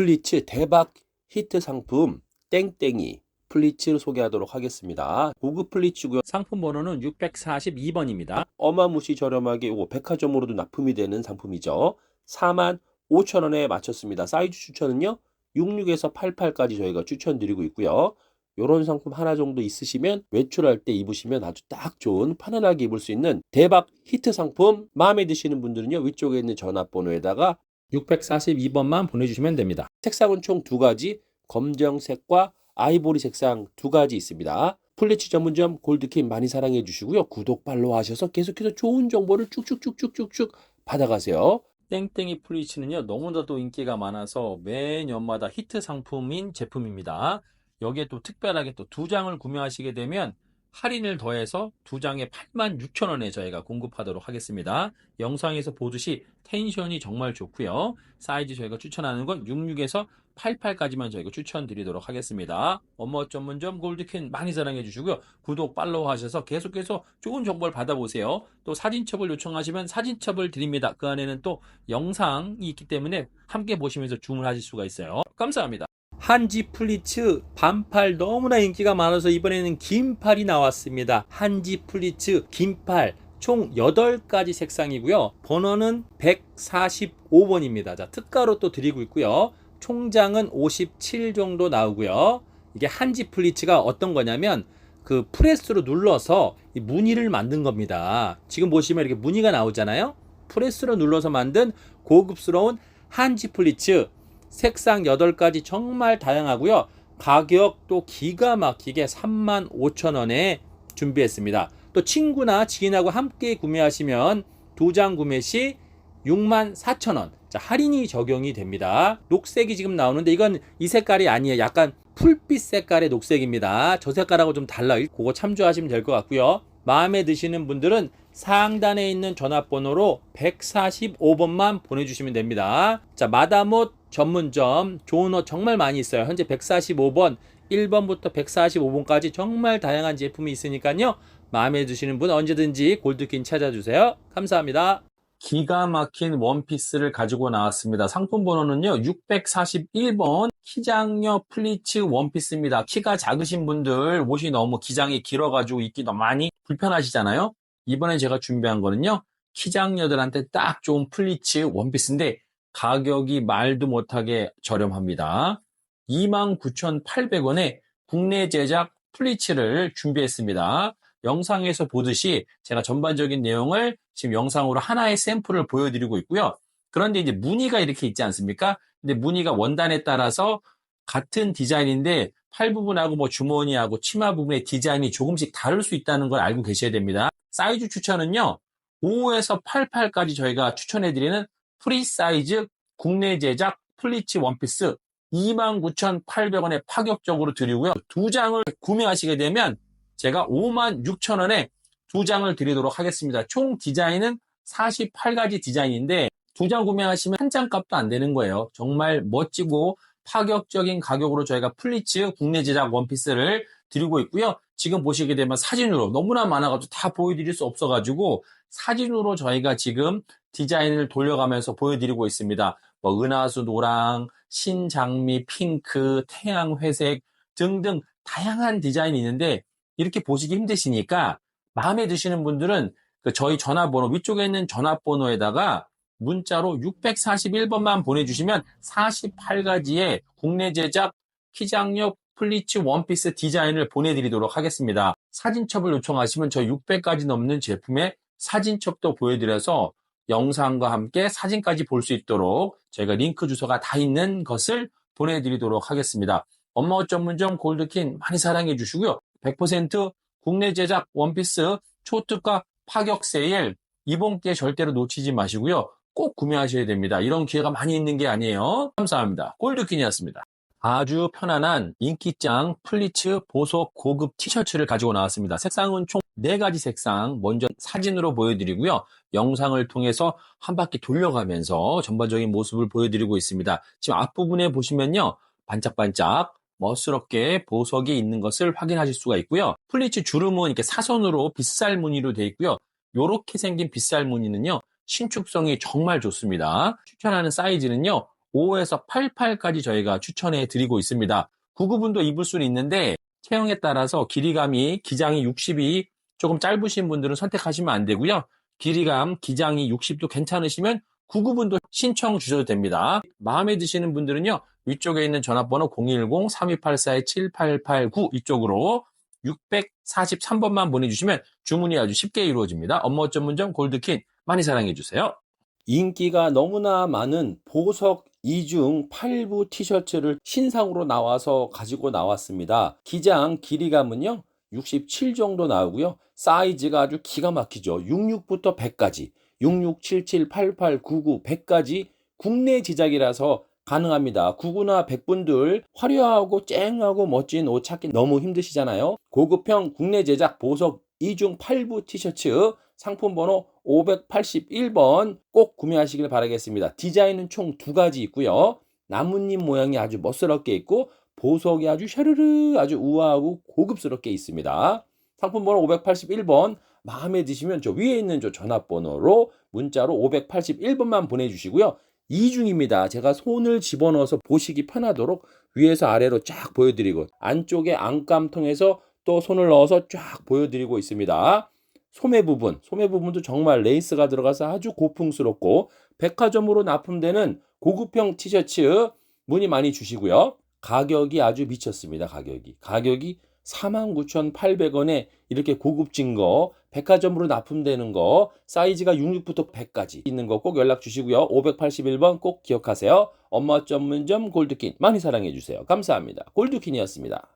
플리츠 대박 히트 상품 땡땡이 플리츠를 소개하도록 하겠습니다. 고급 플리츠고요. 상품 번호는 642번입니다. 어마무시 저렴하게 요거 백화점으로도 납품이 되는 상품이죠. 4만 5천 원에 맞췄습니다. 사이즈 추천은요. 66에서 88까지 저희가 추천드리고 있고요. 요런 상품 하나 정도 있으시면 외출할 때 입으시면 아주 딱 좋은 편안하게 입을 수 있는 대박 히트 상품 마음에 드시는 분들은요. 위쪽에 있는 전화번호에다가 642번만 보내주시면 됩니다. 색상은 총 두 가지 검정색과 아이보리 색상 두 가지 있습니다. 플리츠 전문점 골드킴 많이 사랑해 주시고요. 구독 팔로우 하셔서 계속해서 좋은 정보를 쭉쭉쭉쭉쭉쭉 받아가세요. 땡땡이 플리츠는요 너무나도 인기가 많아서 매년마다 히트 상품인 제품입니다. 여기에 또 특별하게 또 두 장을 구매하시게 되면 할인을 더해서 두 장에 86,000원에 저희가 공급하도록 하겠습니다. 영상에서 보듯이 텐션이 정말 좋고요. 사이즈 저희가 추천하는 건 66에서 88까지만 저희가 추천드리도록 하겠습니다. 업무 전문점 골드캔 많이 사랑해 주시고요. 구독, 팔로우 하셔서 계속해서 좋은 정보를 받아보세요. 또 사진첩을 요청하시면 사진첩을 드립니다. 그 안에는 또 영상이 있기 때문에 함께 보시면서 주문하실 수가 있어요. 감사합니다. 한지 플리츠 반팔 너무나 인기가 많아서 이번에는 긴팔이 나왔습니다. 한지 플리츠 긴팔 총 8가지 색상이고요. 번호는 145번입니다. 자, 특가로 또 드리고 있고요. 총장은 57 정도 나오고요. 이게 한지 플리츠가 어떤 거냐면 그 프레스로 눌러서 이 무늬를 만든 겁니다. 지금 보시면 이렇게 무늬가 나오잖아요. 프레스로 눌러서 만든 고급스러운 한지 플리츠 색상 8가지 정말 다양하고요. 가격도 기가 막히게 35,000원에 준비했습니다. 또 친구나 지인하고 함께 구매하시면 두 장 구매 시 64,000원. 자, 할인이 적용이 됩니다. 녹색이 지금 나오는데 이건 이 색깔이 아니에요. 약간 풀빛 색깔의 녹색입니다. 저 색깔하고 좀 달라 요. 그거 참조하시면 될 것 같고요. 마음에 드시는 분들은 상단에 있는 전화번호로 145번만 보내주시면 됩니다. 자, 마다못 전문점 좋은 옷 정말 많이 있어요. 현재 145번, 1번부터 145번까지 정말 다양한 제품이 있으니까요. 마음에 드시는 분 언제든지 골드킨 찾아주세요. 감사합니다. 기가 막힌 원피스를 가지고 나왔습니다. 상품 번호는요, 641번 키장녀 플리츠 원피스입니다. 키가 작으신 분들 옷이 너무 기장이 길어가지고 입기 너무 많이 불편하시잖아요. 이번에 제가 준비한 거는요, 키장녀들한테 딱 좋은 플리츠 원피스인데 가격이 말도 못하게 저렴합니다. 29,800원에 국내 제작 플리츠를 준비했습니다. 영상에서 보듯이 제가 전반적인 내용을 지금 영상으로 하나의 샘플을 보여드리고 있고요. 그런데 이제 무늬가 이렇게 있지 않습니까? 근데 무늬가 원단에 따라서 같은 디자인인데 팔 부분하고 뭐 주머니하고 치마 부분의 디자인이 조금씩 다를 수 있다는 걸 알고 계셔야 됩니다. 사이즈 추천은요. 5에서 88까지 저희가 추천해드리는 프리 사이즈 국내 제작 플리츠 원피스 29,800원에 파격적으로 드리고요. 두 장을 구매하시게 되면 제가 56,000원에 두 장을 드리도록 하겠습니다. 총 디자인은 48가지 디자인인데 두 장 구매하시면 한 장 값도 안 되는 거예요. 정말 멋지고 파격적인 가격으로 저희가 플리츠 국내 제작 원피스를 드리고 있고요. 지금 보시게 되면 사진으로 너무나 많아가지고 다 보여드릴 수 없어가지고 사진으로 저희가 지금 디자인을 돌려가면서 보여드리고 있습니다. 뭐 은하수 노랑, 신장미 핑크, 태양 회색 등등 다양한 디자인이 있는데 이렇게 보시기 힘드시니까 마음에 드시는 분들은 그 저희 전화번호 위쪽에 있는 전화번호에다가 문자로 641번만 보내주시면 48가지의 국내 제작 키장력 플리츠 원피스 디자인을 보내드리도록 하겠습니다. 사진첩을 요청하시면 저희 600가지 넘는 제품의 사진첩도 보여드려서 영상과 함께 사진까지 볼 수 있도록 저희가 링크 주소가 다 있는 것을 보내드리도록 하겠습니다. 엄마 옷 전문점 골드킨 많이 사랑해 주시고요. 100% 국내 제작 원피스 초특가 파격 세일 이번 기회 절대로 놓치지 마시고요. 꼭 구매하셔야 됩니다. 이런 기회가 많이 있는 게 아니에요. 감사합니다. 골드킨이었습니다. 아주 편안한 인기짱 플리츠 보석 고급 티셔츠를 가지고 나왔습니다. 색상은 총 4가지 색상 먼저 사진으로 보여드리고요. 영상을 통해서 한 바퀴 돌려가면서 전반적인 모습을 보여드리고 있습니다. 지금 앞부분에 보시면요. 반짝반짝 멋스럽게 보석이 있는 것을 확인하실 수가 있고요. 플리츠 주름은 이렇게 사선으로 빗살 무늬로 되어 있고요. 이렇게 생긴 빗살 무늬는요. 신축성이 정말 좋습니다. 추천하는 사이즈는요. 5에서 88까지 저희가 추천해 드리고 있습니다. 99분도 입을 수는 있는데 체형에 따라서 길이감이 기장이 60이 조금 짧으신 분들은 선택하시면 안 되고요. 길이감 기장이 60도 괜찮으시면 99분도 신청 주셔도 됩니다. 마음에 드시는 분들은요. 위쪽에 있는 전화번호 010-3284-7889 이쪽으로 643번만 보내주시면 주문이 아주 쉽게 이루어집니다. 업무 전문점 골드킨 많이 사랑해 주세요. 인기가 너무나 많은 보석 이중 8부 티셔츠를 신상으로 나와서 가지고 나왔습니다. 기장 길이감은요, 67 정도 나오고요. 사이즈가 아주 기가 막히죠. 66부터 100까지, 66, 77, 88, 99, 100까지 국내 제작이라서 가능합니다. 99나 100분들 화려하고 쨍하고 멋진 옷 찾기 너무 힘드시잖아요. 고급형 국내 제작 보석 이중 8부 티셔츠 상품 번호 581번 꼭 구매하시길 바라겠습니다. 디자인은 총 두 가지 있고요. 나뭇잎 모양이 아주 멋스럽게 있고 보석이 아주 샤르르 아주 우아하고 고급스럽게 있습니다. 상품 번호 581번 마음에 드시면 저 위에 있는 저 전화번호로 문자로 581번만 보내주시고요. 이중입니다. 제가 손을 집어넣어서 보시기 편하도록 위에서 아래로 쫙 보여드리고 안쪽에 안감통에서 또 손을 넣어서 쫙 보여드리고 있습니다. 소매 부분, 소매 부분도 정말 레이스가 들어가서 아주 고풍스럽고 백화점으로 납품되는 고급형 티셔츠 문의 많이 주시고요. 가격이 아주 미쳤습니다. 가격이. 가격이 49,800원에 이렇게 고급진 거, 백화점으로 납품되는 거, 사이즈가 66부터 100까지 있는 거 꼭 연락 주시고요. 581번 꼭 기억하세요. 엄마 전문점 골드킨 많이 사랑해 주세요. 감사합니다. 골드킨이었습니다.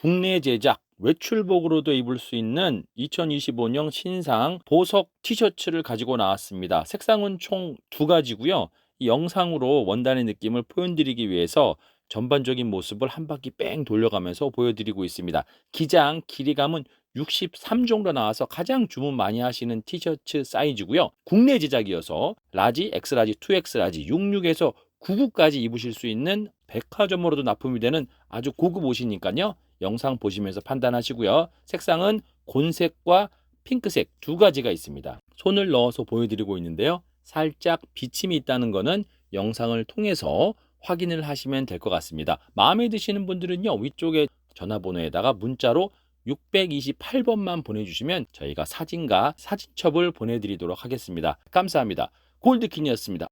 국내 제작 외출복으로도 입을 수 있는 2025년 신상 보석 티셔츠를 가지고 나왔습니다. 색상은 총 두 가지고요. 이 영상으로 원단의 느낌을 표현드리기 위해서 전반적인 모습을 한 바퀴 뺑 돌려가면서 보여드리고 있습니다. 기장 길이감은 63 정도 나와서 가장 주문 많이 하시는 티셔츠 사이즈고요. 국내 제작이어서 라지, 엑스라지, 2X라지, 66에서 99까지 입으실 수 있는 백화점으로도 납품이 되는 아주 고급 옷이니까요. 영상 보시면서 판단하시고요. 색상은 곤색과 핑크색 두 가지가 있습니다. 손을 넣어서 보여드리고 있는데요. 살짝 비침이 있다는 거는 영상을 통해서 확인을 하시면 될 것 같습니다. 마음에 드시는 분들은요. 위쪽에 전화번호에다가 문자로 628번만 보내주시면 저희가 사진과 사진첩을 보내드리도록 하겠습니다. 감사합니다. 골드킨이었습니다.